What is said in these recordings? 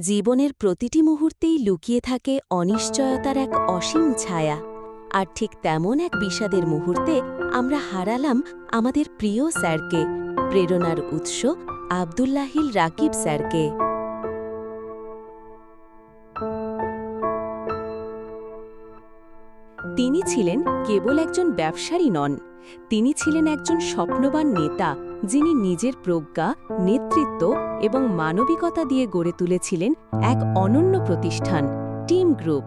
জীবনের প্রতিটি মুহূর্তেই লুকিয়ে থাকে অনিশ্চয়তার এক অসীম ছায়া। আর ঠিক তেমন এক বিষাদের মুহূর্তে আমরা হারালাম আমাদের প্রিয় স্যারকে, প্রেরণার উৎস আবদুল্লাহিল রাকিব স্যারকে। তিনি ছিলেন কেবল একজন ব্যবসারী নন, তিনি ছিলেন একজন স্বপ্নবান নেতা যিনি নিজের প্রজ্ঞা, নেতৃত্ব এবং মানবিকতা দিয়ে গড়ে তুলেছিলেন এক অনন্য প্রতিষ্ঠান, টিম গ্রুপ।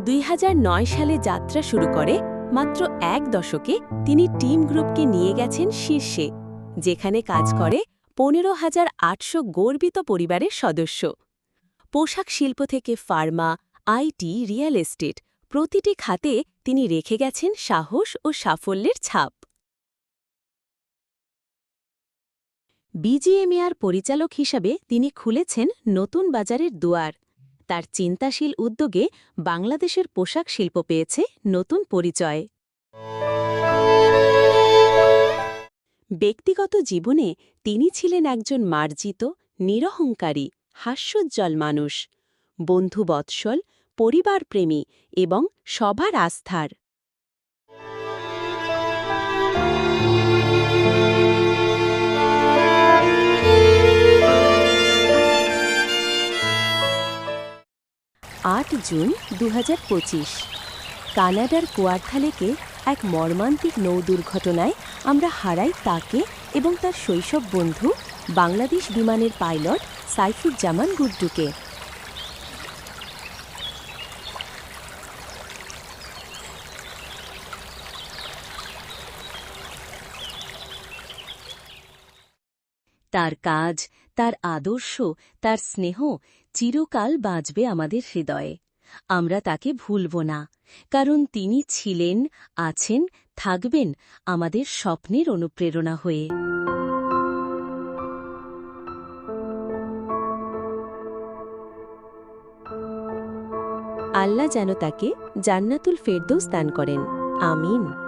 দুই হাজার নয় সালে যাত্রা শুরু করে মাত্র এক দশকে তিনি টিম গ্রুপকে নিয়ে গেছেন শীর্ষে, যেখানে কাজ করে পনেরো হাজার আটশো গর্বিত পরিবারের সদস্য। পোশাক শিল্প থেকে ফার্মা, আইটি, রিয়েল এস্টেট প্রতিটি খাতে তিনি রেখে গেছেন সাহস ও সাফল্যের ছাপ। বিজিএমএআর পরিচালক হিসাবে তিনি খুলেছেন নতুন বাজারের দুয়ার। তার চিন্তাশীল উদ্যোগে বাংলাদেশের পোশাক শিল্প পেয়েছে নতুন পরিচয়। ব্যক্তিগত জীবনে তিনি ছিলেন একজন মার্জিত, নিরহংকারী, হাস্যোজ্জ্বল মানুষ। বন্ধুবৎসল পরিবারপ্রেমী এবং সবার আস্থার। আট জুন দু হাজার পঁচিশ, কানাডার কোয়ার্থালেকে এক মর্মান্তিক নৌ দুর্ঘটনায় আমরা হারাই তাকে এবং তার শৈশব বন্ধু বাংলাদেশ বিমানের পাইলট সাইফুজ্জামান গুড্ডুকে। তার কাজ, তার আদর্শ, তার স্নেহ চিরকাল বাঁচবে আমাদের হৃদয়ে। আমরা তাকে ভুলব না, কারণ তিনি ছিলেন, আছেন, থাকবেন আমাদের স্বপ্নের অনুপ্রেরণা হয়ে। আল্লাহ যেন তাকে জান্নাতুল ফেরদৌস দান করেন। আমিন।